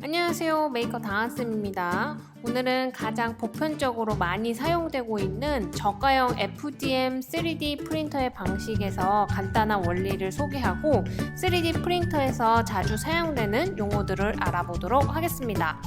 안녕하세요. 메이커 다한쌤입니다. 오늘은 가장 보편적으로 많이 사용되고 있는 저가형 FDM 3D 프린터의 방식에서 간단한 원리를 소개하고 3D 프린터에서 자주 사용되는 용어들을 알아보도록 하겠습니다.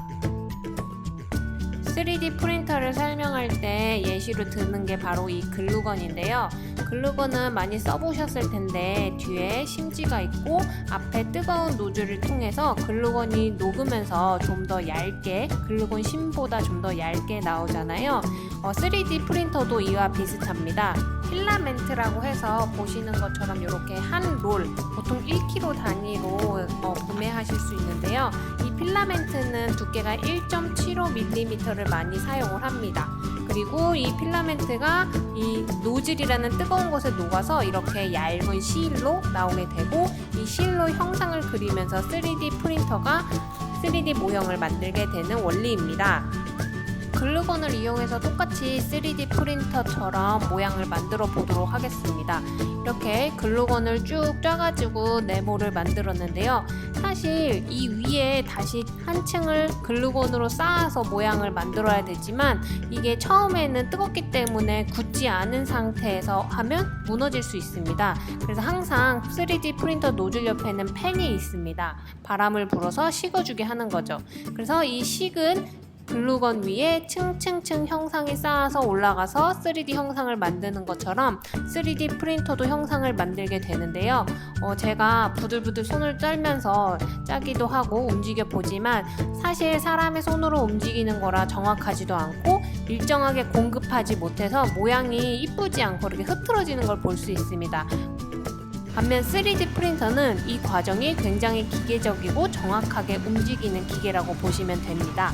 3D 프린터를 설명할 때 예시로 드는 게 바로 이 글루건인데요. 글루건은 많이 써보셨을 텐데 뒤에 심지가 있고 앞에 뜨거운 노즐을 통해서 글루건이 녹으면서 좀 더 얇게 글루건 심보다 좀 더 얇게 나오잖아요. 어, 3D 프린터도 이와 비슷합니다. 필라멘트라고 해서 보시는 것처럼 이렇게 한 롤, 보통 1kg 단위로 어, 구매하실 수 있는데요. 이 필라멘트는 두께가 1.75mm를 많이 사용을 합니다. 그리고 이 필라멘트가 이 노즐이라는 뜨거운 곳에 녹아서 이렇게 얇은 실로 나오게 되고 이 실로 형상을 그리면서 3D 프린터가 3D 모형을 만들게 되는 원리입니다. 글루건을 이용해서 똑같이 3D 프린터처럼 모양을 만들어 보도록 하겠습니다. 이렇게 글루건을 쭉 짜가지고 네모를 만들었는데요. 사실 이 위에 다시 한 층을 글루건으로 쌓아서 모양을 만들어야 되지만 이게 처음에는 뜨겁기 때문에 굳지 않은 상태에서 하면 무너질 수 있습니다. 그래서 항상 3D 프린터 노즐 옆에는 팬이 있습니다. 바람을 불어서 식어주게 하는 거죠. 그래서 이 식은 글루건 위에 층층층 형상이 쌓아서 올라가서 3D 형상을 만드는 것처럼 3D 프린터도 형상을 만들게 되는데요. 어, 제가 부들부들 손을 떨면서 짜기도 하고 움직여 보지만 사실 사람의 손으로 움직이는 거라 정확하지도 않고 일정하게 공급하지 못해서 모양이 이쁘지 않고 이렇게 흐트러지는 걸 볼 수 있습니다. 반면 3D 프린터는 이 과정이 굉장히 기계적이고 정확하게 움직이는 기계라고 보시면 됩니다.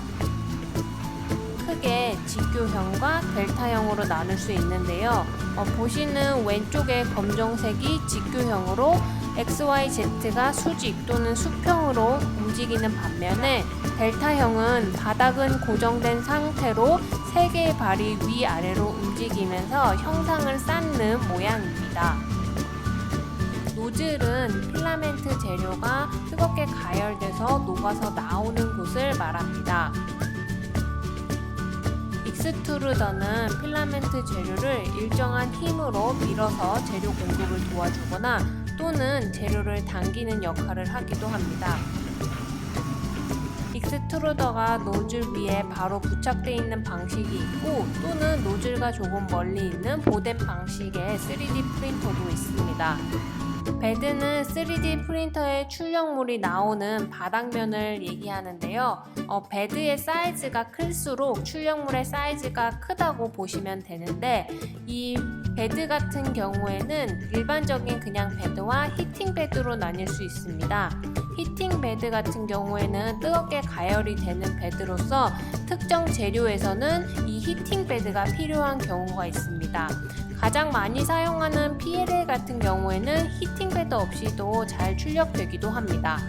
크게 직교형과 델타형으로 나눌 수 있는데요. 어, 보시는 왼쪽의 검정색이 직교형으로 XYZ가 수직 또는 수평으로 움직이는 반면에 델타형은 바닥은 고정된 상태로 세 개의 발이 위아래로 움직이면서 형상을 쌓는 모양입니다. 노즐은 필라멘트 재료가 뜨겁게 가열돼서 녹아서 나오는 곳을 말합니다. 익스트루더는 필라멘트 재료를 일정한 힘으로 밀어서 재료 공급을 도와주거나 또는 재료를 당기는 역할을 하기도 합니다. 익스트루더가 노즐 위에 바로 부착되어 있는 방식이 있고 또는 노즐과 조금 멀리 있는 보댐 방식의 3D 프린터도 있습니다. 베드는 3D 프린터의 출력물이 나오는 바닥면을 얘기하는데요. 어, 베드의 사이즈가 클수록 출력물의 사이즈가 크다고 보시면 되는데 이 베드 같은 경우에는 일반적인 그냥 베드와 히팅 베드로 나뉠 수 있습니다. 히팅 베드 같은 경우에는 뜨겁게 가열이 되는 베드로서 특정 재료에서는 이 히팅 베드가 필요한 경우가 있습니다. 가장 많이 사용하는 PLA 같은 경우에는 히팅 베드 없이도 잘 출력되기도 합니다.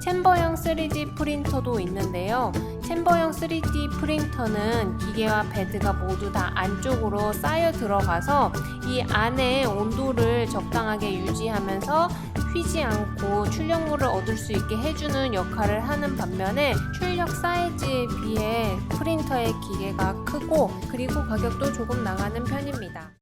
챔버형 3D 프린터도 있는데요. 챔버형 3D 프린터는 기계와 베드가 모두 다 안쪽으로 쌓여 들어가서 이 안에 온도를 적당하게 유지하면서 휘지 않고 출력물을 얻을 수 있게 해주는 역할을 하는 반면에 출력 사이즈에 비해 프린터의 기계가 크고 그리고 가격도 조금 나가는 편입니다.